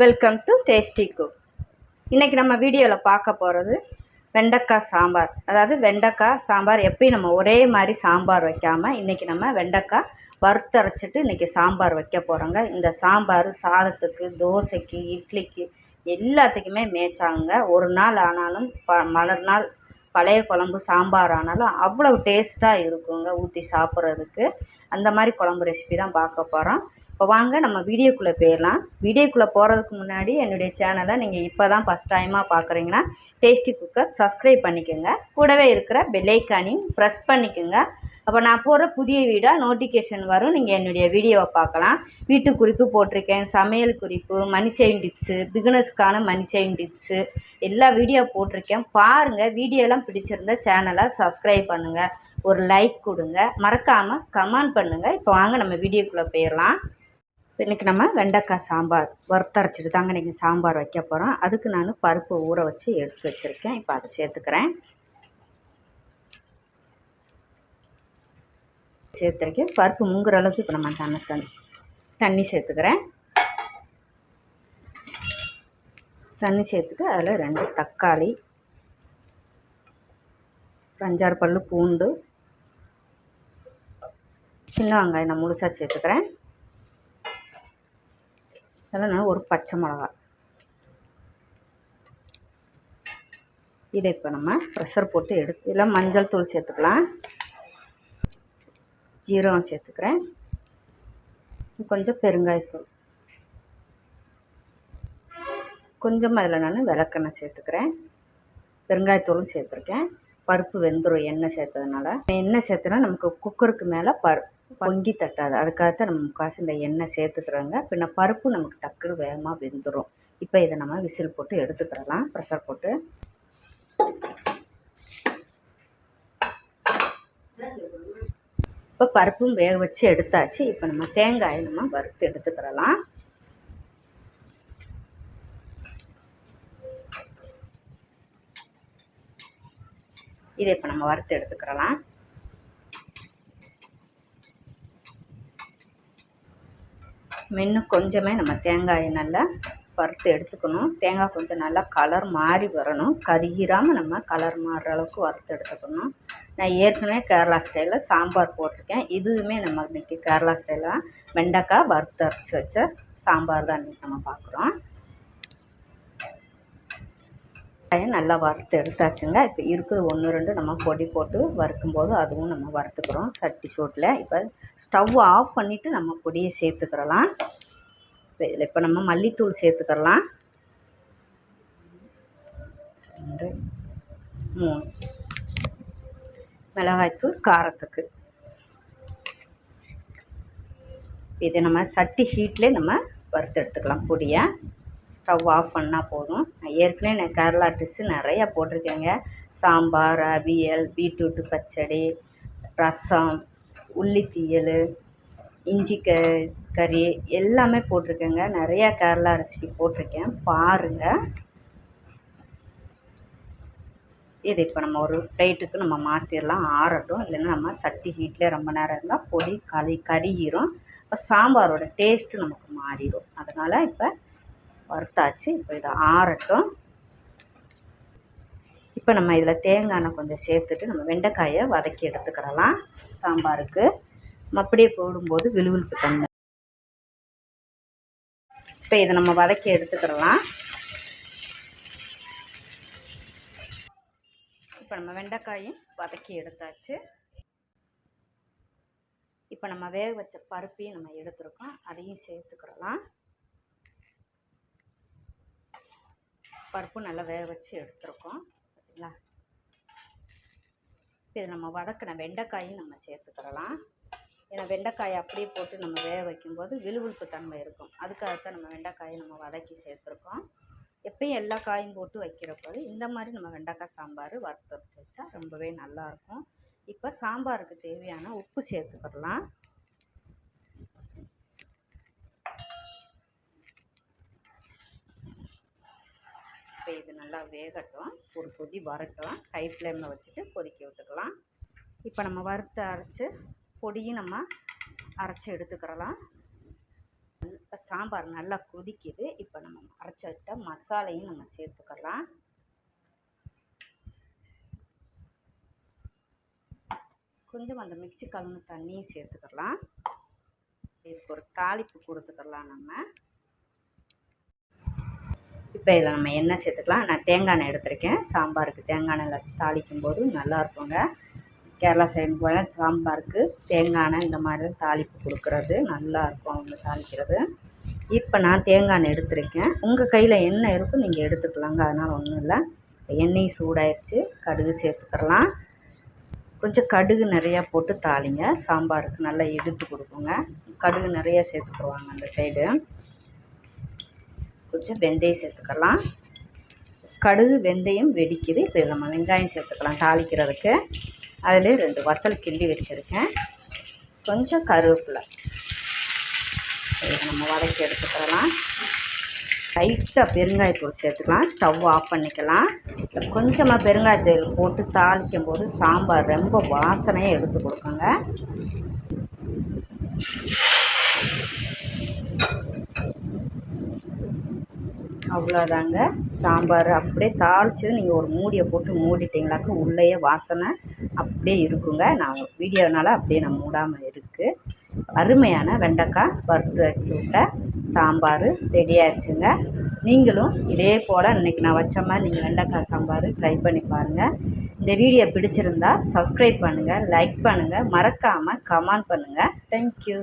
Welcome to tasty cook இன்றைக்கி நம்ம வீடியோவில் பார்க்க போகிறது வெண்டைக்காய் சாம்பார். அதாவது வெண்டைக்காய் சாம்பார் எப்பயும் நம்ம ஒரே மாதிரி சாம்பார் வைக்காமல் இன்றைக்கி நம்ம வெண்டைக்காய் வறுத்தரைச்சிட்டு இன்றைக்கி சாம்பார் வைக்க போகிறோங்க இந்த சாம்பார் சாதத்துக்கு தோசைக்கு இட்லிக்கு எல்லாத்துக்குமே மேய்ச்சாங்க. ஒரு நாள் ஆனாலும் ப மறுநாள் பழைய குழம்பு சாம்பார் ஆனாலும் அவ்வளோ டேஸ்ட்டாக இருக்குங்க ஊற்றி சாப்பிட்றதுக்கு. அந்த மாதிரி குழம்பு ரெசிபி தான் பார்க்க போகிறோம் இப்போ வாங்க நம்ம வீடியோக்குள்ளே போயிடலாம் வீடியோக்குள்ளே போகிறதுக்கு முன்னாடி என்னுடைய சேனலை நீங்கள் இப்போ தான் ஃபஸ்ட் டைமாக பார்க்குறீங்கன்னா டேஸ்டி குக்கர் சப்ஸ்கிரைப் பண்ணிக்கோங்க. கூடவே இருக்கிற பெல்லைக்கானையும் ப்ரெஸ் பண்ணிக்கோங்க. அப்போ நான் போகிற புதிய வீடாக நோட்டிஃபிகேஷன் வரும் நீங்கள் என்னுடைய வீடியோவை பார்க்கலாம். வீட்டு குறிப்பு போட்டிருக்கேன் சமையல் குறிப்பு மணி சேவிங் டிப்ஸு பிகினர்ஸ்க்கான மணி சேவிங் டிப்ஸு எல்லா வீடியோ போட்டிருக்கேன். பாருங்கள் வீடியோலாம் பிடிச்சிருந்த சேனலை சப்ஸ்கிரைப் பண்ணுங்கள் ஒரு லைக் கொடுங்க. மறக்காமல் கமெண்ட் பண்ணுங்கள் இப்போ வாங்க நம்ம வீடியோக்குள்ளே போயிடலாம் இன்றைக்கி நம்ம வெண்டைக்காய் சாம்பார் வறுத்தரைச்சிட்டு தாங்க இன்றைக்கி சாம்பார் வைக்க போகிறோம் அதுக்கு நான் பருப்பு ஊற வச்சு எடுத்து வச்சுருக்கேன். இப்போ அதை சேர்த்துக்கிறேன். சேர்த்துருக்கேன். பருப்பு முங்குற அளவுக்கு இப்போ நம்ம தண்ணி தண்ணி தண்ணி சேர்த்துக்கிறேன். தண்ணி சேர்த்துட்டு அதில் ரெண்டு தக்காளி அஞ்சாறு பல் பூண்டு சின்ன வெங்காயம் நான் முழுசாக சேர்த்துக்கிறேன். அதில் நான் ஒரு பச்சை மிளகா இதை இப்போ நம்ம ப்ரெஷர் போட்டு எடுத்து இதில் மஞ்சள் தூள் சேர்த்துக்கலாம். ஜீரகம் சேர்த்துக்கிறேன். கொஞ்சம் பெருங்காயத்தூள். கொஞ்சமாக அதில் நான் விளக்கெண்ணெய் சேர்த்துக்கிறேன். பெருங்காயத்தூளும் சேர்த்துருக்கேன். பருப்பு வெந்துடும் எண்ணெய் சேர்த்ததுனால. எண்ணெய் சேர்த்துனா நமக்கு குக்கருக்கு மேலே பரு பொங்கி தட்டாது. அதுக்காகத்தான் நம்ம முக்காசு இந்த எண்ணெய் சேர்த்துக்கிறாங்க. பின்ன பருப்பு நமக்கு டக்குன்னு வேகமாக வெந்துடும் இப்போ இதை நம்ம விசில் போட்டு எடுத்துக்கிறலாம். ப்ரெஷர் போட்டு. இப்போ பருப்பும் வேக வச்சு எடுத்தாச்சு. இப்போ நம்ம தேங்காயை நம்ம வறுத்து எடுத்துக்கிறலாம். இதை இப்போ நம்ம வறுத்து எடுத்துக்கிறலாம். இன்னும் கொஞ்சமே நம்ம தேங்காயை நல்லா வறுத்து எடுத்துக்கணும். தேங்காய் கொஞ்சம் நல்லா கலர் மாறி வரணும். கருகிராமல் நம்ம கலர் மாறுற அளவுக்கு வறுத்து எடுத்துக்கணும். நான் ஏற்கனவே கேரளா ஸ்டைலில் சாம்பார் போட்டிருக்கேன். இதுவுமே நம்ம இன்றைக்கி கேரளா ஸ்டைலாக வெண்டைக்காய் வறுத்து அரைச்சி வச்ச சாம்பார் தான் இன்றைக்கி நம்ம பார்க்குறோம். நல்லா வறுத்து எடுத்தாச்சுங்க. இப்போ இருக்குது ஒன்று ரெண்டு நம்ம பொடி போட்டு வறுக்கும்போது அதுவும் நம்ம வறுத்துக்கிறோம். சட்டி சூட்டில் இப்போ ஸ்டவ் ஆஃப் பண்ணிவிட்டு நம்ம பொடியை சேர்த்துக்கிறலாம். இப்போ இதில் இப்போ நம்ம மல்லித்தூள் சேர்த்துக்கிறலாம். ரெண்டு மூணு. மிளகாய்த்தூள் காரத்துக்கு. இதை நம்ம சட்டி ஹீட்லேயே நம்ம வறுத்து எடுத்துக்கலாம் பொடியை. ஸ்டவ் ஆஃப் பண்ணால் போதும். நான் ஏற்கனவே நான் கேரளா டிஷ்ஷு நிறையா போட்டிருக்கேங்க. சாம்பார் அவியல் பீட்ரூட்டு பச்சடி ரசம் உள்ளி தீயல் இஞ்சி க கறி எல்லாமே போட்டிருக்கேங்க. நிறையா கேரளா ரெசிபி போட்டிருக்கேன். பாருங்கள் இது இப்போ நம்ம ஒரு பிளேட்டுக்கு நம்ம மாற்றிடலாம் ஆறட்டும். இல்லைன்னா நம்ம சட்டி ஹீட்டில் ரொம்ப நேரம் இருந்தால் பொடி களி கருகிரும் இப்போ சாம்பாரோட டேஸ்ட்டு நமக்கு மாறிடும். அதனால் இப்போ வறுத்தாச்சு. இப்போ இதை ஆறட்டும். இப்போ நம்ம இதில் தேங்காய் எண்ணெய் கொஞ்சம் சேர்த்துட்டு நம்ம வெண்டைக்காயை வதக்கி எடுத்துக்கிறலாம் சாம்பாருக்கு. நம்ம அப்படியே போடும்போது விழுவிழுப்பு தன்மை. இப்போ இதை நம்ம வதக்கி எடுத்துக்கிறலாம் இப்போ நம்ம வெண்டைக்காயும் வதக்கி எடுத்தாச்சு. இப்போ நம்ம வேக வச்ச பருப்பையும் நம்ம எடுத்துருக்கோம். அதையும் சேர்த்துக்கிறலாம் பருப்பு நல்லா வேக வச்சு எடுத்துருக்கோம். பார்த்தீங்களா இப்போ இது நம்ம வதக்கின வெண்டைக்காயும் நம்ம சேர்த்துக்கிறலாம் ஏன்னா வெண்டைக்காயை அப்படியே போட்டு நம்ம வேக வைக்கும்போது விழுவிழுப்பு தன்மை இருக்கும். அதுக்காகத்தான் நம்ம வெண்டைக்காயை நம்ம வதக்கி சேர்த்துருக்கோம். எப்பயும் எல்லா காயும் போட்டு வைக்கிறப்போ இந்த மாதிரி நம்ம வெண்டைக்காய் சாம்பார் வறுத்தரைச்சி வச்சா ரொம்பவே நல்லாயிருக்கும் இப்போ சாம்பாருக்கு தேவையான உப்பு சேர்த்துக்கிடலாம் இப்போ இது நல்லா வேகட்டும். ஒரு கொதி வரட்டும் ஹை ஃப்ளேமில் வச்சுட்டு கொதிக்க விட்டுக்கலாம். இப்போ நம்ம வறுத்து அரைச்சி பொடியும் நம்ம அரைச்சி எடுத்துக்கிறலாம். சாம்பார் நல்லா கொதிக்குது. இப்போ நம்ம அரைச்சி வச்ச மசாலையும் நம்ம சேர்த்துக்கலாம். கொஞ்சம் அந்த மிக்ஸி கலந்து தண்ணியும் சேர்த்துக்கலாம். இதுக்கு ஒரு தாளிப்பு கொடுத்துக்கலாம் நம்ம. இப்போ இதில் நம்ம எண்ணெய் சேர்த்துக்கலாம். நான் தேங்காய் எண்ணெய் எடுத்திருக்கேன். சாம்பாருக்கு தேங்காய் எண்ணெயில் தாளிக்கும் போது நல்லா இருக்குங்க கேரளா சைடு போல் சாம்பாருக்கு தேங்காய் எண்ணெய் இந்த மாதிரி தாளிப்பு கொடுக்குறது நல்லா இருக்கும் அவங்க தாளிக்கிறது. இப்போ நான் தேங்காய் எண்ணெய் எடுத்திருக்கேன். உங்கள் கையில் என்ன இருக்கோ நீங்கள் எடுத்துக்கலாங்க. அதனால் ஒன்றும் இல்லை. எண்ணெய் சூடாயிடுச்சு கடுகு சேர்த்துக்கலாம். கொஞ்சம் கடுகு நிறையா போட்டு தாளிங்க. சாம்பாருக்கு நல்லா எடுத்து கொடுக்குங்க. கடுகு நிறையா சேர்த்துக்குருவாங்க அந்த சைடு. கொஞ்சம் வெந்தயம் சேர்த்துக்கலாம். கடுகு வெந்தயம் வெடிக்குது. இப்போ இதில் நம்ம வெங்காயம் சேர்த்துக்கலாம் தாளிக்கிறதுக்கு. அதில் ரெண்டு வத்தல் கிள்ளி வச்சுருக்கேன். கொஞ்சம் கருவேப்பிலை. இதை நம்ம வதக்கி எடுத்துக்கலாம். லைட்டாக பெருங்காயத்தூள் சேர்த்துக்கலாம். ஸ்டவ் ஆஃப் பண்ணிக்கலாம். கொஞ்சமாக பெருங்காயத்தூள் போட்டு தாளிக்கும் போது சாம்பார் ரொம்ப வாசனையாக எடுத்து கொடுக்குங்க. அவ்வளோதாங்க. சாம்பார் அப்படியே தாளித்து நீங்கள் ஒரு மூடியை போட்டு மூடிட்டிங்களாக்க உள்ளேயே வாசனை அப்படியே இருக்குங்க. நான் வீடியோனால அப்படியே நான் மூடாமல் இருக்குது அருமையான வெண்டைக்காய் வறுத்து வச்சு விட்ட சாம்பார் ரெடி ஆயிடுச்சுங்க. நீங்களும் இதே போல் இன்றைக்கி நான் வச்ச மாதிரி நீங்கள் வெண்டைக்காய் சாம்பார் ட்ரை பண்ணி பாருங்கள் இந்த வீடியோ பிடிச்சிருந்தா சப்ஸ்கிரைப் பண்ணுங்கள் லைக் பண்ணுங்கள் மறக்காமல் கமெண்ட் பண்ணுங்கள் தேங்க்யூ